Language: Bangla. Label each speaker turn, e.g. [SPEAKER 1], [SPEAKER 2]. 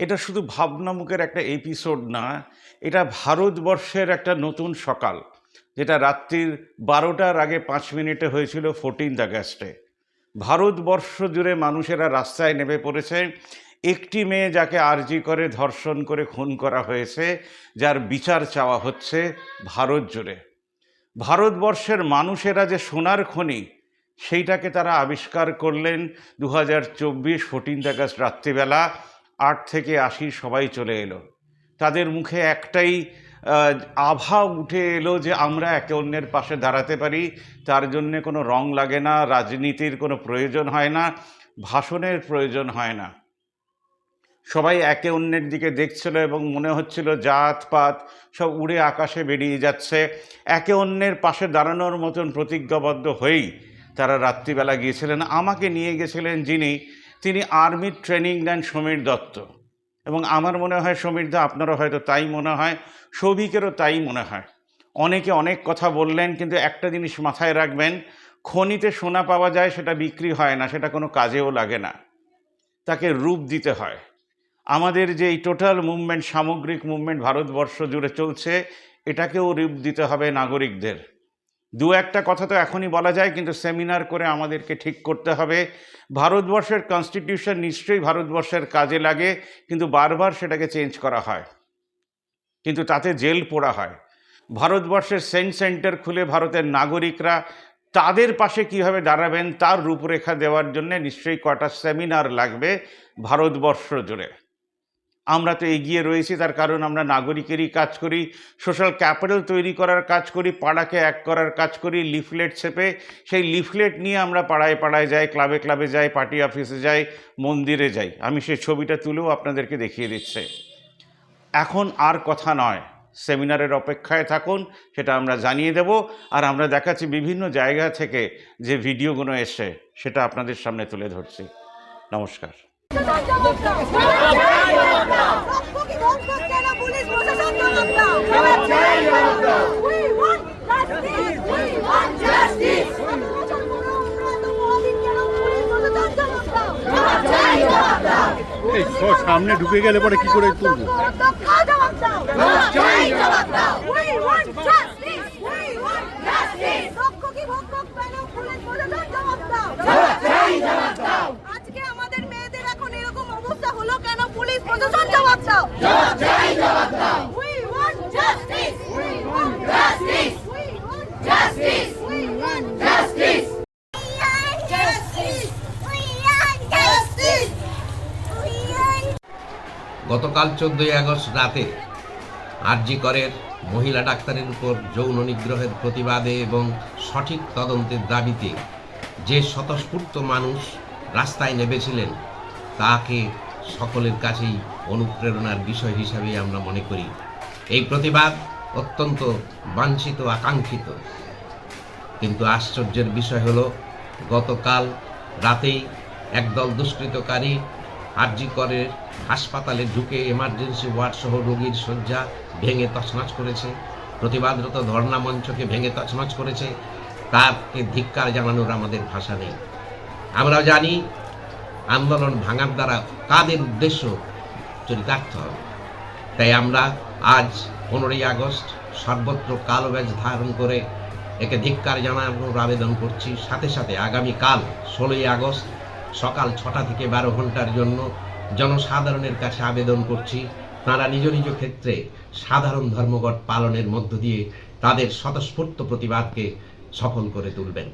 [SPEAKER 1] এটা শুধু ভাবনামুখের একটা এপিসোড না, এটা ভারতবর্ষের একটা নতুন সকাল, যেটা রাত্রির বারোটার আগে পাঁচ মিনিটে হয়েছিল ফোরটিন্থ আগস্টে ভারতবর্ষ জুড়ে মানুষেরা রাস্তায় নেমে পড়েছে। একটি মেয়ে যাকে আরজি করে, ধর্ষণ করে, খুন করা হয়েছে, যার বিচার চাওয়া হচ্ছে ভারত জুড়ে। ভারতবর্ষের মানুষেরা যে সোনার খনি, সেইটাকে তারা আবিষ্কার করলেন দু হাজার চব্বিশ ফোরটিন্থ আগস্ট রাত্রিবেলা। আট থেকে আশি সবাই চলে এলো। তাদের মুখে একটাই আভা উঠে এলো যে আমরা একে অন্যের পাশে দাঁড়াতে পারি। তার জন্যে কোনো রং লাগে না, রাজনীতির কোনো প্রয়োজন হয় না, ভাষণের প্রয়োজন হয় না। সবাই একে অন্যের দিকে দেখছিল এবং মনে হচ্ছিল জাত পাত সব উড়ে আকাশে বেরিয়ে যাচ্ছে। একে অন্যের পাশে দাঁড়ানোর মতন প্রতিজ্ঞাবদ্ধ হয়েই তারা রাত্রিবেলা গিয়েছিলেন। আমাকে নিয়ে গেছিলেন যিনি তিনি আর্মির ট্রেনিং নেন সমীর দত্ত। এবং আমার মনে হয় সমীর দা, আপনারও হয়তো তাই মনে হয়, সৌভিকেরও তাই মনে হয়। অনেকে অনেক কথা বললেন, কিন্তু একটা জিনিস মাথায় রাখবেন, খনিতে সোনা পাওয়া যায়, সেটা বিক্রি হয় না, সেটা কোনো কাজেও লাগে না। তাকে রূপ দিতে হয়। আমাদের যে এই টোটাল মুভমেন্ট, সামগ্রিক মুভমেন্ট ভারতবর্ষ জুড়ে চলছে, এটাকেও রূপ দিতে হবে নাগরিকদের। দু একটা কথা তো এখনই বলা যায়, কিন্তু সেমিনার করে আমাদেরকে ঠিক করতে হবে। ভারতবর্ষের কনস্টিটিউশন নিশ্চয়ই ভারতবর্ষের কাজে লাগে, কিন্তু বারবার সেটাকে চেঞ্জ করা হয়। কিন্তু তাতে জেল পোড়া হয়। ভারতবর্ষের সেন্ট সেন্টার খুলে ভারতের নাগরিকরা তাদের পাশে কীভাবে দাঁড়াবেন, তার রূপরেখা দেওয়ার জন্য নিশ্চয়ই কটা সেমিনার লাগবে ভারতবর্ষ জুড়ে। আমরা তো এগিয়ে রয়েছি, তার কারণ আমরা নাগরিকেরই কাজ করি, সোশ্যাল ক্যাপিটাল তৈরি করার কাজ করি, পাড়াকে এক করার কাজ করি, লিফলেট ছেপে, সেই লিফলেট নিয়ে আমরা পাড়ায় পাড়ায় যাই, ক্লাবে ক্লাবে যাই, পার্টি অফিসে যাই, মন্দিরে যাই। আমি সেই ছবিটা তুলেও আপনাদেরকে দেখিয়ে দিচ্ছে। এখন আর কথা নয়, সেমিনারের অপেক্ষায় থাকুন, সেটা আমরা জানিয়ে দেব, আর আমরা দেখাচ্ছি বিভিন্ন জায়গা থেকে যে ভিডিওগুলো এসে সেটা আপনাদের সামনে তুলে ধরছি। নমস্কার
[SPEAKER 2] রক্তকে ধ্বংস কেন পুলিশ প্রশাসন জবাব দাও We want justice! We want justice! বছর পরে উন্নত মহাদিন কেন পুলিশ প্রশাসন জবাব দাও
[SPEAKER 3] এই স- সামনে ঢুকে গেলে পরে কি করে তুলবো
[SPEAKER 2] দক্ষ জবাব দাও জবাব দাও We want justice! We want justice! দক্ষ কি ভক্ষক কেন পুলিশ প্রশাসন জবাব দাও আজকে আমাদের মেয়েদের এখন এরকম অবস্থা হলো কেন পুলিশ প্রশাসন জবাব দাও
[SPEAKER 4] গতকাল চোদ্দই আগস্ট রাতে আরজি করের মহিলা ডাক্তারের উপর যৌন নিগ্রহের প্রতিবাদে এবং সঠিক তদন্তের দাবিতে যে স্বতঃস্ফূর্ত মানুষ রাস্তায় নেমেছিলেন, তাকে সকলের কাছেই অনুপ্রেরণার বিষয় হিসাবেই আমরা মনে করি। এই প্রতিবাদ অত্যন্ত বাঞ্ছিত, আকাঙ্ক্ষিত। কিন্তু আশ্চর্যের বিষয় হলো, গতকাল রাতেই একদল দুষ্কৃতকারী আরজি করে, হাসপাতালে ঢুকে এমার্জেন্সি ওয়ার্ড সহ রোগীর শয্যা ভেঙে তছনছ করেছে, প্রতিবাদরত ধর্ণা মঞ্চকে ভেঙে তছনছ করেছে, তাকে ধিক্কার জানানোর আমাদের ভাষা নেই। আমরা জানি আন্দোলন ভাঙার দ্বারা কাদের উদ্দেশ্য চরিতার্থ হবে। তাই আমরা আজ পনেরোই আগস্ট সর্বত্র কালো ব্যাজ ধারণ করে একে ধিক্কার জানানোর আবেদন করছি। সাথে সাথে আগামীকাল ষোলোই আগস্ট সকাল ছটা থেকে বারো ঘণ্টার জন্য জনসাধারণের কাছে আবেদন করছি। তারা নিজ নিজ ক্ষেত্রে সাধারণ ধর্মঘট পালনের মধ্য দিয়ে তাদের স্বতঃস্ফূর্ত প্রতিবাদকে সফল করে তুলবেন।